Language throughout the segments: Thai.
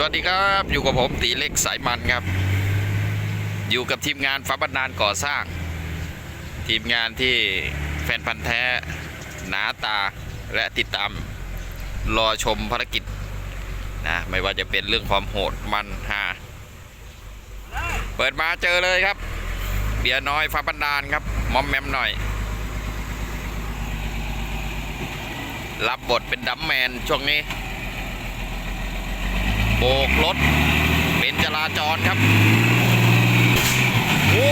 สวัสดีครับอยู่กับผมตีเล็กสายมันครับ อยู่กับทีมงานฟ้าบันดาลก่อสร้าง ทีมงานที่แฟนพันธ์แท้ หนาตาและติดตาม รอชมภารกิจนะไม่ว่าจะเป็นเรื่องความโหดมันฮาเปิดมาเจอเลยครับ เบียร์น้อยฟ้าบันดาลครับมอมแมมหน่อย รับบทเป็นดัมแมนช่วงนี้ โบกรถเป็นจราจรครับ โอ้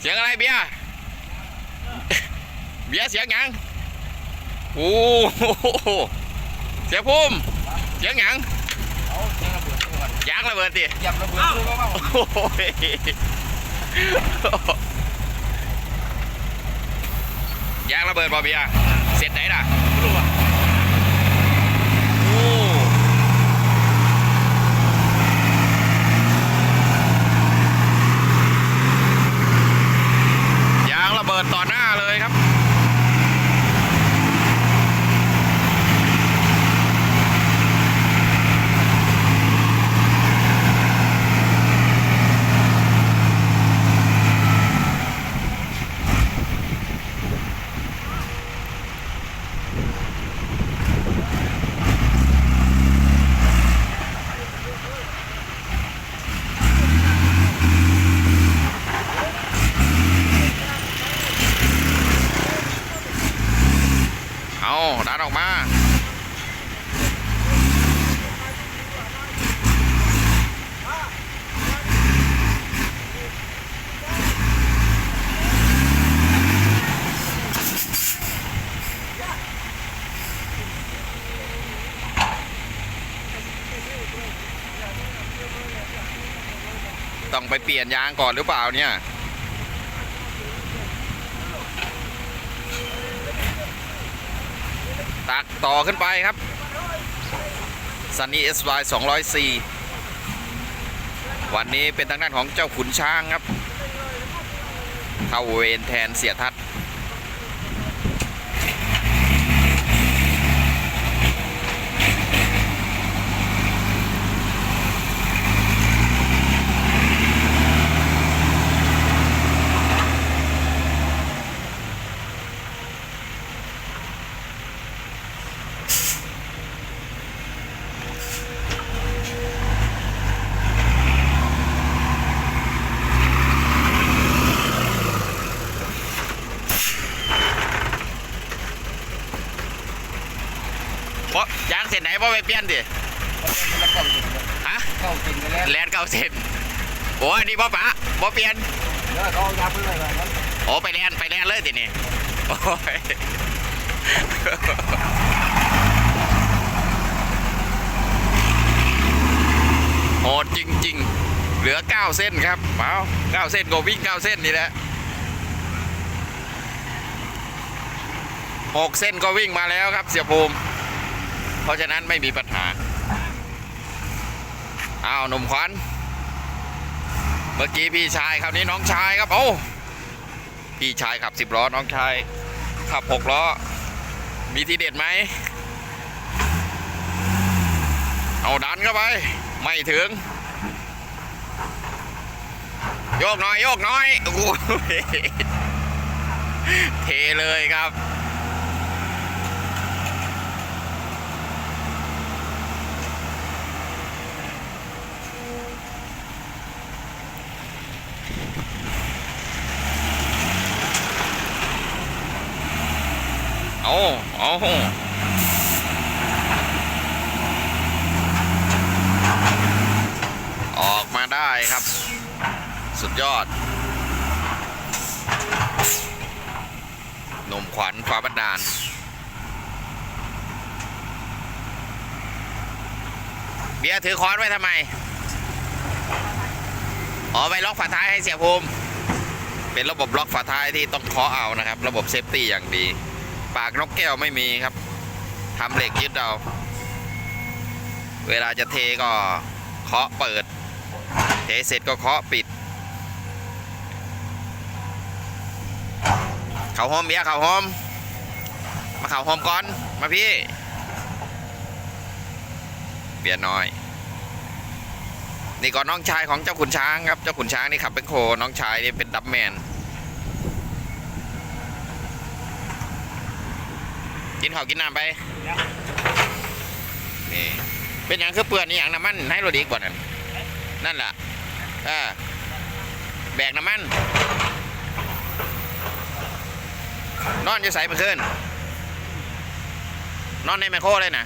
เสียงอะไรเบียร์เบียร์เสียงหยังโอ้โหเสียงพุ่มเสียงหยังเอาเสียงระเบิดตัวกันยางระเบิดดิเหยับระเบิดตัวเบาโอ้ ยางระเบิดบอเบียเสร็จไหนล่ะไม่รู้อะ โอ้ยางระเบิดต่อหน้าเลยครับ เอาดันออกมา ต้องไปเปลี่ยนยางก่อนหรือเปล่าเนี่ยตักต่อขึ้นไปครับ Sunny SY 204วันนี้เป็นทางด้านของเจ้าขุนช้างครับเข้าเวรแทนเสียท่าะ ยางเส้นไหนเพราะไปเปลี่ยนดิมันเป็นเก้าสิบฮะเก้าสิบไปแล้วแลนเก้าเส้นโอ้ยนี่พ่อปะพ่เปลี่ยนเดี๋ยวเขายาพื้นเลยมันโอ้ไปแลนไปแลนเลยทีนี้โอ้ยโหดจริง ๆ เหลือ 9 เส้นครับเอา9เส้นก็วิ่ง 9 เส้นนี่แหละ6เส้นก็วิ่งมาแล้วครับเสียภูมิ เพราะฉะนั้นไม่มีปัญหาอ้าวหนุ่มขวัญเมื่อกี้พี่ชายคราวนี้น้องชายครับโอ้พี่ชายขับสิบล้อน้องชายขับหกล้อ มีทีเด็ดไหมเอาดันเข้าไป ไม่ถึง โยกน่อย โยกน่อยโอ้เทเลยครับ เอาเอาออกมาได้ครับ สุดยอดหนุ่มขวัญฟ้าบันดาลเบียร์ถือค้อนไว้ทำไม อ๋อไปล็อกฝาท้ายให้เสียภูมิ เป็นระบบล็อกฝาท้ายที่ต้องเคาะเอานะครับ ระบบเซฟตี้อย่างดี ปากนกแก้วไม่มีครับทำเหล็กยึดเอาเวลาจะเทก็เคาะเปิด เทเสร็จก็เคาะปิด เขาหอมเบียเขาหอม มาเข่าโฮมก่อน มาพี่ เบียน้อย นี่ก็น้องชายของเจ้าขุนช้างครับ เจ้าขุนช้างนี่ขับเป็นโค น้องชายนี่เป็นดับแมน กินข้าวกินน้ำไป นี่ เป็นอย่างคือเปื่อนนี่อย่างน้ำมันให้เราดีกว่านั้นนั่นแหละเออแบกน้ำมัน นอนจะใส่เมื่อคืนนอนในแมคโครเลยนะ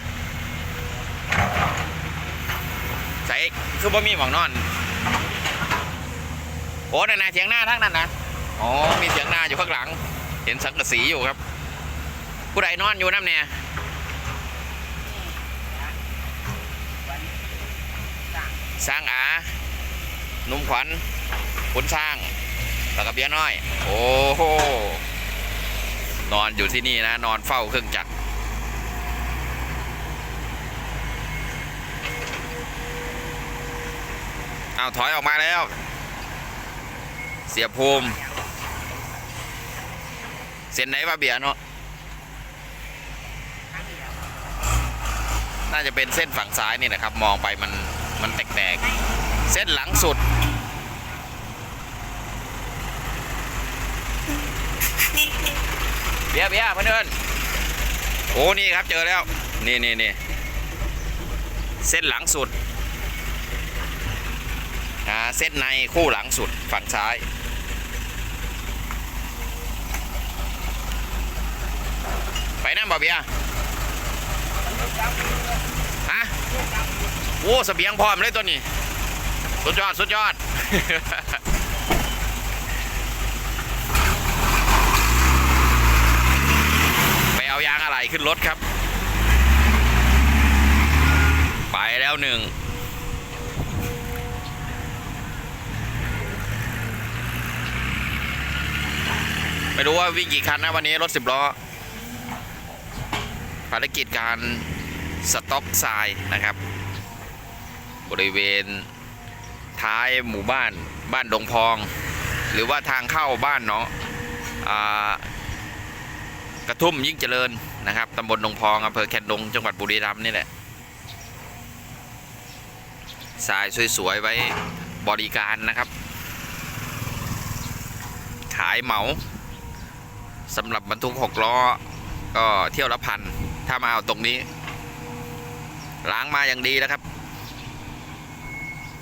ใส่คือบ่มีหมองนอน โอ้นั่นนะเถียงหน้าทั้งนั้นนะอ๋อมีเถียงหน้าอยู่ข้างหลัง เห็นสังกะสีอยู่ครับ ผู้ใดนอนอยู่น้ำเนี่ยสร้างอานุ่มขวัญขุนช้างแล้วก็เบียน้อย โอ้โหนอนอยู่ที่นี่นะ นอนเฝ้าเครื่องจักรเอาถอยออกมาแล้ว เสียภูมิ เส้นไหนวะเบียเนาะ น่าจะเป็นเส้นฝั่งซ้ายนี่นะครับ มองไปมันมันแตกๆ เส้นหลังสุด เบียเบียร์เพื่อนโอ้นี่ครับเจอแล้ว นี่นี่นี่เส้นหลังสุดอ่าเส้นในคู่หลังสุดฝั่งซ้ายไปนั่นบ่เบีย ฮะโอ้สเสบียงพร้อมเลยตัวนี้ สุดยอด สุดยอดไปเอายางอะไรขึ้นรถครับ ไปแล้วหนึ่งไม่รู้ว่าวิ่งกี่คันนะวันนี้รถสิบล้อ ภารกิจการสต็อกทรายนะครับ บริเวณท้ายหมู่บ้านบ้านดงพอง หรือว่าทางเข้าบ้านเนาะอ่ากระทุ่มยิ่งเจริญนะครับตำบลดงพองอำเภอแคนดงจังหวัดบุรีรัมย์นี่แหละทรายสวยๆไว้บริการนะครับ ขายเหมาสำหรับบรรทุกหกล้อก็เที่ยวละพัน ถ้ามาเอาตรงนี้ ล้างมาอย่างดีแล้วครับ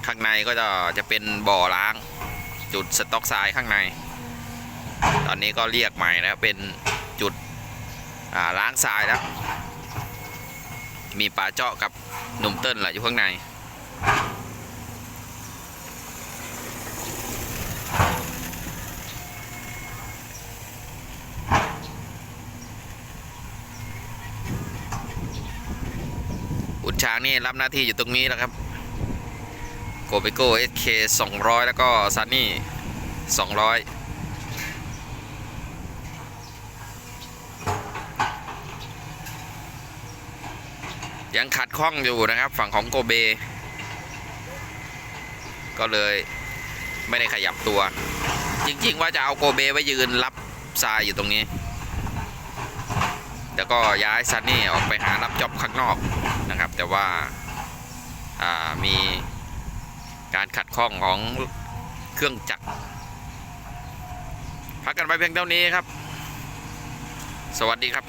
ข้างในก็จะจะเป็นบ่อล้าง จุดสต็อกทรายข้างใน ตอนนี้ก็เรียกใหม่แล้วเป็นจุดล้างทรายแล้ว มีปลาเจาะกับหนุ่มเติ้ลแหละอยู่ข้างใน ช้างนี่รับหน้าที่อยู่ตรงนี้แล้วครับโกเบโก้เอสเคสองร้อยแล้วก็ซันนี่สองร้อยยังขัดข้องอยู่นะครับ ฝั่งของโกเบ ก็เลยไม่ได้ขยับตัว จริง ๆ ว่าจะเอาโกเบไว้ยืนรับทรายอยู่ตรงนี้ แล้วก็ย้ายซันนี่ออกไปหารับจ็อบข้างนอกนะครับ แต่ว่าอ่ามีการขัดข้องของเครื่องจักร พักกันไปเพียงเท่านี้ครับ สวัสดีครับ